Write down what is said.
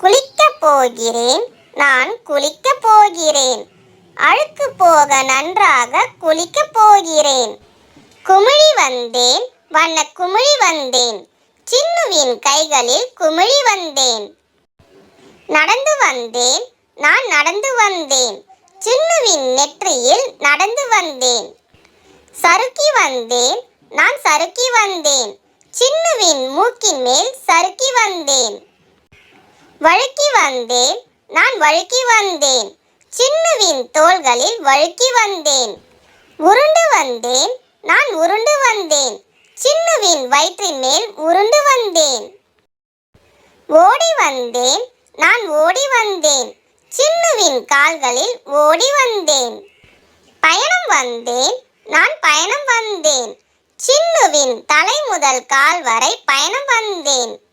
குளிக்கப் போகிறேன். நான் குளிக்கப் போகிறேன். அழுக்கு போக நன்றாக குளிக்கப் போகிறேன். குமிழி வந்தேன். வண்ண குமிழி வந்தேன். சின்னுவின் கைகளில் குமிழி வந்தேன். நடந்து வந்தேன். நான் நடந்து வந்தேன். சின்னுவின் நெற்றியில் நடந்து வந்தேன். சறுக்கி வந்தேன். நான் சறுக்கி வந்தேன். சின்னுவின் மூக்கின் மேல் சறுக்கி வந்தேன். வழுக்கி வந்தேன் நான் வழுக்கி வந்தேன். சின்னுவின் தோள்களில் வழுக்கி வந்தேன். உருண்டு வந்தேன் நான் உருண்டு வந்தேன். சின்னுவின் வயிற்றின் மேல் உருண்டு வந்தேன். ஓடி வந்தேன் நான் ஓடி வந்தேன். சின்னுவின் கால்களில் ஓடி வந்தேன். பயணம் வந்தேன் நான் பயணம் வந்தேன். சின்னுவின் தலை முதல் கால் வரை பயணம் வந்தேன்.